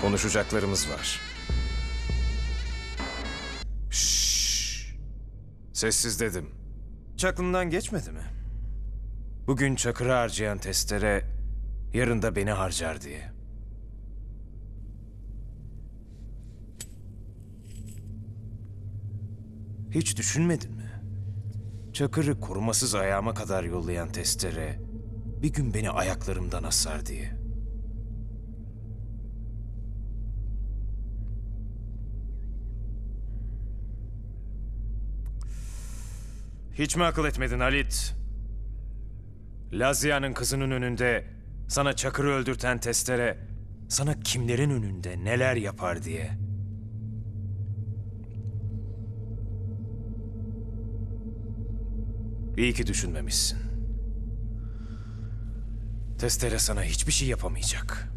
Konuşacaklarımız var. Şşş. Sessiz dedim. Hiç aklından geçmedi mi? Bugün Çakır'ı harcayan testere yarın da beni harcar diye. Hiç düşünmedin mi? Çakır'ı korumasız ayağıma kadar yollayan testere bir gün beni ayaklarımdan asar diye. Hiç mi akıl etmedin Halit? Lazia'nın kızının önünde sana Çakır'ı öldürten testere sana kimlerin önünde neler yapar diye. İyi ki düşünmemişsin. Testere sana hiçbir şey yapamayacak.